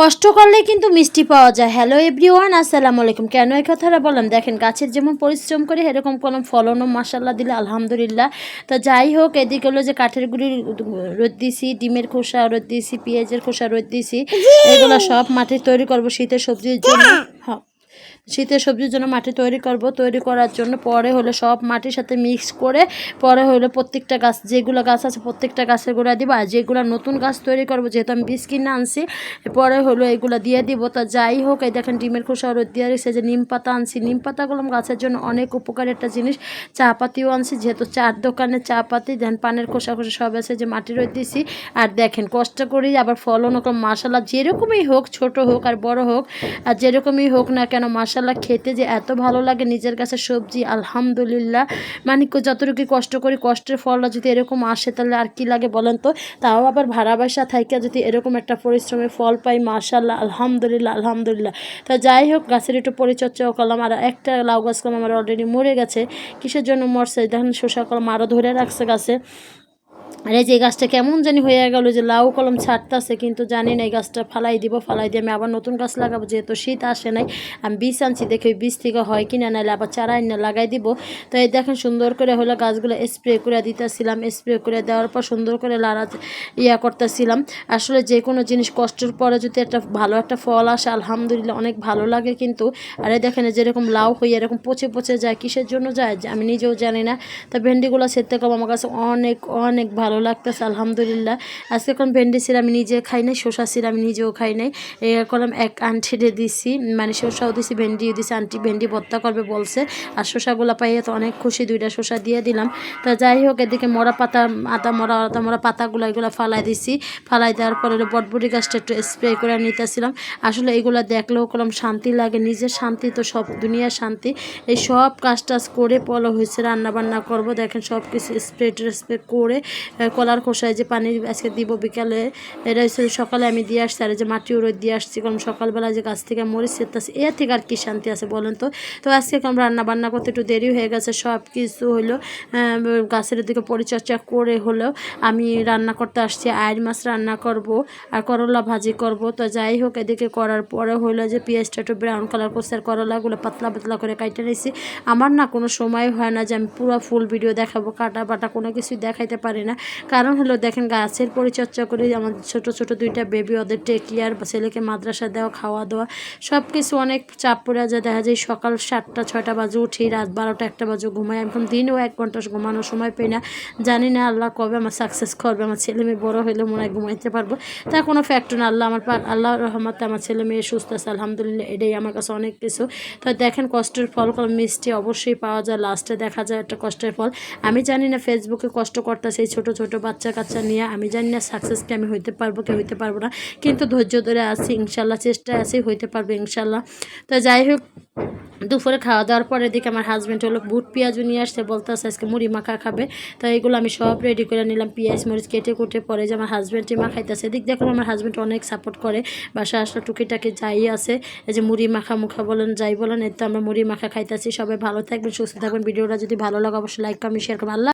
কষ্ট করলে কিন্তু মিষ্টি পাওয়া যায়। হ্যালো এভরিওয়ান আসসালামু আলাইকুম। কেন এই কথাটা বললাম? দেখেন গাছের যেমন পরিশ্রম করে এরকম কোনো ফলনও মাসাল্লাহ দিলে আলহামদুলিল্লাহ। তো যাই হোক এদিকে হলো যে কাঠের গুঁড়ি রোদ দিছি ডিমের খোসা রোদ দিছি পেঁয়াজের খোসা রোদ দিয়েছি এগুলো সব মাঠে তৈরি করব শীতের সবজির জন্য। হ্যাঁ। শীতের সবজির জন্য মাটি তৈরি করব। তৈরি করার জন্য পরে হলো সব মাটির সাথে মিক্স করে পরে হলো প্রত্যেকটা গাছ, যেগুলো গাছ আছে প্রত্যেকটা গাছের গোড়া দিব। আর যেগুলো নতুন গাছ তৈরি করব, যেহেতু আমি বীজ কিনে আনছি, পরে হলো এগুলো দিয়ে দিব। তা যাই হোক, এই দেখেন ডিমের খোসা রোদ দিয়ে রেখেছে যে নিম পাতা আনছি। নিম পাতাগুলো গাছের জন্য অনেক উপকারী একটা জিনিস। চা পাতিও আনছি, যেহেতু চার দোকানে চা পাতি, দেন পানের খোসা খোসা সব আছে যে মাটি রোদ দিছি। আর দেখেন কষ্ট করি আবার ফলন ওরকম মাসাল্লাহ যেরকমই হোক, ছোট হোক আর বড় হোক, আর যেরকমই হোক না কেন মাসাল্লাহ খেতে যে এত ভালো লাগে নিজের কাছে সবজি, আলহামদুলিল্লাহ। মানে যতটুকু কষ্ট করি, কষ্টের ফলটা যদি এরকম আসে তাহলে আর কি লাগে বলেন তো? তাও আবার ভাড়া বাসা থাইকা যদি এরকম একটা পরিশ্রমের ফল পাই মাশাল্লাহ আলহামদুলিল্লাহ আলহামদুলিল্লাহ। তা যাই হোক, গাছের একটু পরিচর্যাও করলাম, আর একটা লাউ গাছ কলম আমার অলরেডি মরে গেছে। কিসের জন্য মরছে? দেখেন শসা কলম আরও ধরে রাখছে গাছে। আর এই যে গাছটা কেমন জানি হয়ে গেল যে লাউ কলম ছাড়তেছে, কিন্তু জানি না এই গাছটা ফালাই দিব, ফালাই দিয়ে আমি আবার নতুন গাছ লাগাবো, যেহেতু শীত আসে নাই। আমি বীজ আনছি, দেখি ওই বীজ থেকে হয় কিনা, নাহলে আবার চারা না লাগাই দিব। তো এই দেখেন সুন্দর করে হলো গাছগুলো স্প্রে করে দিতেছিলাম স্প্রে করে দেওয়ার পর সুন্দর করে লাড়া ইয়া করতেছিলাম। আসলে যে কোনো জিনিস কষ্টের পরে যদি একটা ভালো একটা ফল আসে, আলহামদুলিল্লাহ অনেক ভালো লাগে কিন্তু। আর এই দেখেন যেরকম লাউ হয়ে এরকম পচে পচে যায়, কিসের জন্য যায় আমি নিজেও জানি না। তা ভেন্ডিগুলো সেরতে কম আমার কাছে অনেক অনেক ভালো লাগতেছে, আলহামদুলিল্লাহ। আজকে এখন ভেন্ডি ছিল আমি নিজে খাই নাই, শসা ছিল আমি নিজেও খাই নাই। করলাম এক আন্টিরে দিছি মানে শসাও দিছি, ভেন্ডিও দিছি, আন্টি ভেন্ডি ভর্তা করবে বলছে। আর শসাগুলো পাইয়ে তো অনেক খুশি, দুইটা শসা দিয়ে দিলাম। তা যাই হোক, এদিকে মরা পাতা, আদা মরা আদা মরা পাতাগুলো এগুলো ফালাই দিছি। ফালাই দেওয়ার পরে বটবটি গাছটা একটু স্প্রে করে নিতেছিলাম। আসলে এগুলো দেখলেও করলাম শান্তি লাগে, নিজের শান্তি তো সব, দুনিয়ার শান্তি। এই সব কাজ টাজ করে পলো হয়েছে রান্না বান্না করব, দেখেন সব কিছু স্প্রে স্প্রে করে কলার খোসায় যে পানি আজকে দিব বিকালে, এটা হচ্ছে সকালে আমি দিয়ে আসছি, আর যে মাটি রোদ দিয়ে আসছি, কারণ সকালবেলা যে গাছ থেকে মরিচ সেরতেছে এর থেকে আর কি শান্তি আছে বলেন তো? তো আজকে আমরা রান্না বান্না করতে একটু দেরি হয়ে গেছে, সব কিছু হলো গাছের দিকে পরিচর্যা করে হলেও আমি রান্না করতে আসছি আয়ের মাছ রান্না করব, আর করলা ভাজি করব, তো যাই হোক, এদিকে করার পরে হলো যে পেঁয়াজটা একটু ব্রাউন কালার করছে, আর করলাগুলো পাতলা পাতলা করে কাইটে নিয়েছি আমার না কোনো সময় হয় না যে আমি পুরো ফুল ভিডিও দেখাবো, কাটা বাটা কোনো কিছুই দেখাইতে পারি না। কারণ হলো দেখেন গাছের পরিচর্যা করে আমার ছোট ছোট দুইটা বেবি ওদের টেক কেয়ার ছেলেকে মাদ্রাসা দেওয়া, খাওয়া দাওয়া সব কিছু অনেক চাপ পড়ে যায়। দেখা যায় সকাল সাতটা, ছয়টা বাজে উঠি, রাত বারোটা একটা বাজে ঘুমাই। এখন দিনেও এক ঘণ্টা ঘুমানোর সময় পাই না। জানি না আল্লাহ কবে আমার সাকসেস করবে। আমার ছেলে মেয়ে বড়ো হলে মনে হয় ঘুমাইতে পারব। তা কোনো ফ্যাক্টর না। আল্লাহ আমার আল্লাহ রহমতে আমার ছেলে মেয়ে সুস্থ আছে, আলহামদুলিল্লাহ, এটাই আমার কাছে অনেক কিছু। তো দেখেন কষ্টের ফল মিষ্টি অবশ্যই পাওয়া যায়। লাস্টে দেখা যায় একটা কষ্টের ফল। আমি জানি না ফেসবুকে কষ্ট করতেছে এই ছোটো ছোটো বাচ্চা কাচ্চা নিয়ে, আমি জানি না সাকসেস কি আমি হইতে পারব, কি হইতে পারব না, কিন্তু ধৈর্য ধরে আছি, ইনশাল্লাহ চেষ্টায় আছি, হইতে পারব ইনশাল্লাহ। তো যাই হোক, দুপুরে খাওয়া দাওয়ার পরে দেখি আমার হাজব্যান্ড হলো বুট পেঁয়াজও নিয়ে আসছে, বলতেছে আজকে মুড়ি মাখা খাবে। তো এগুলো আমি সব রেডি করে নিলাম, পেঁয়াজ, মরিচ কেটে কুটে পরে যে আমার হাজব্যান্ডই মাখাইতেছে, এদিক দেখুন আমার হাজব্যান্ড অনেক সাপোর্ট করে, বাসা আসলে, টুকিটাকি যাই আছে, এই যে মুড়ি মাখা মুখা বলেন, যাই বলেন এতে আমরা মুড়ি মাখা খাইতেছি, সবাই ভালো থাকবেন, সুস্থ থাকবেন, ভিডিওটা যদি ভালো লাগে অবশ্যই লাইক কমেন্ট শেয়ার করবেন, আল্লাহ